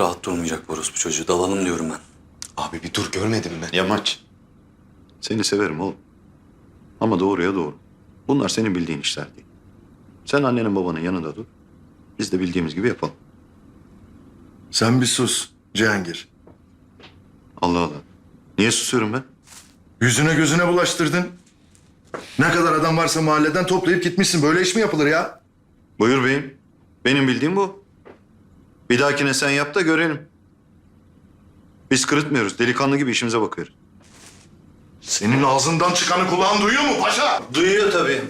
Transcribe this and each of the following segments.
Rahat durmayacak bu orospu çocuğu. Dalalım diyorum ben. Abi bir dur görmedin mi? Yamaç. Seni severim oğlum. Ama doğruya doğru. Bunlar senin bildiğin işler değil. Sen annenin babanın yanında dur. Biz de bildiğimiz gibi yapalım. Sen bir sus Cihangir. Allah Allah. Niye susuyorum ben? Yüzüne gözüne bulaştırdın. Ne kadar adam varsa mahalleden toplayıp gitmişsin. Böyle iş mi yapılır ya? Buyur beyim. Benim bildiğim bu. Bir dahakine sen yap da görelim. Biz kırıtmıyoruz. Delikanlı gibi işimize bakıyoruz. Senin ağzından çıkanı kulağın duyuyor mu paşa? Duyuyor tabii.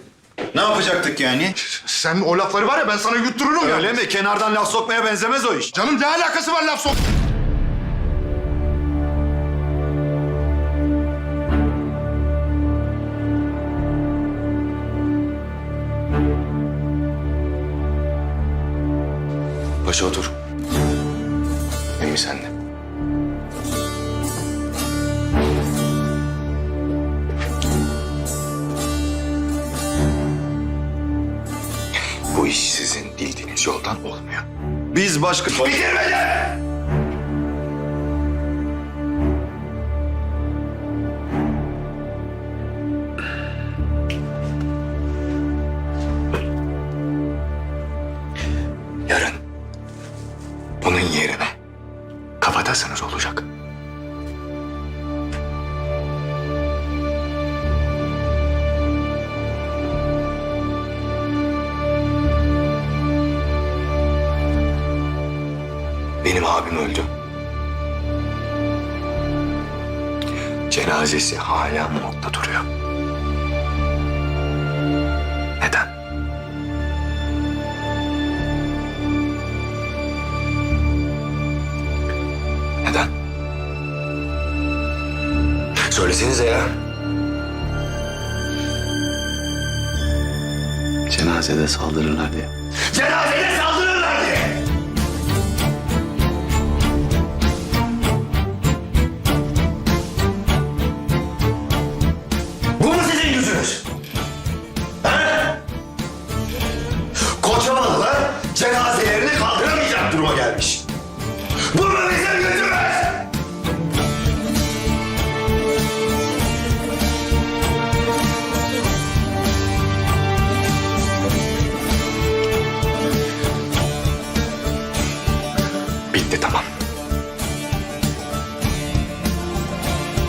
Ne yapacaktık yani? Sen o lafları var ya ben sana yuttururum ya. Öyle mi? Kenardan laf sokmaya benzemez o iş. Canım ne alakası var laf sok... Paşa otur. Emmi senle. Bu iş sizin bildiğiniz yoldan olmuyor. Biz başka... Yarın bunun yerine kafatasınız olacak. Benim abim öldü. Cenazesi hala morgda duruyor. Söylesenize ya. Cenazede saldırırlar diye. Cenazede saldırırlar diye. Bu mu sizin yüzünüz?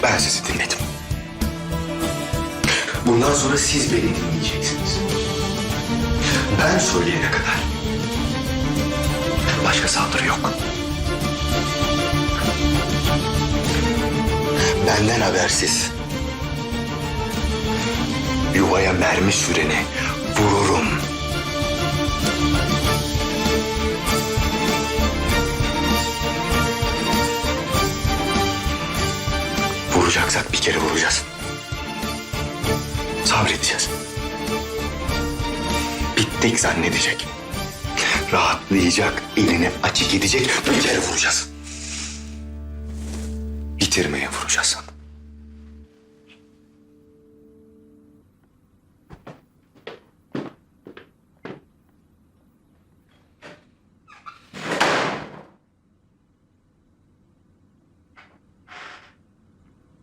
Ben sizi dinledim. Bundan sonra siz beni dinleyeceksiniz. Ben söyleyene kadar. Başka saldırı yok. Benden habersiz. Yuvaya mermi süreni vururum. Vuracaksak bir kere vuracağız. Sabredeceğiz. Bittik zannedecek. Rahatlayacak, elini açık edecek. Bir kere vuracağız. Bitirmeye vuracağız.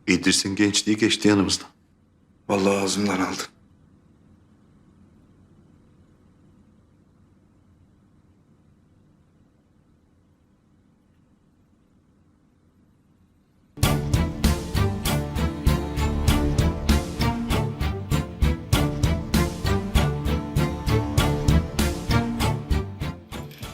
İdris'in gençliği geçti yanımızdan. Vallahi ağzımdan aldın.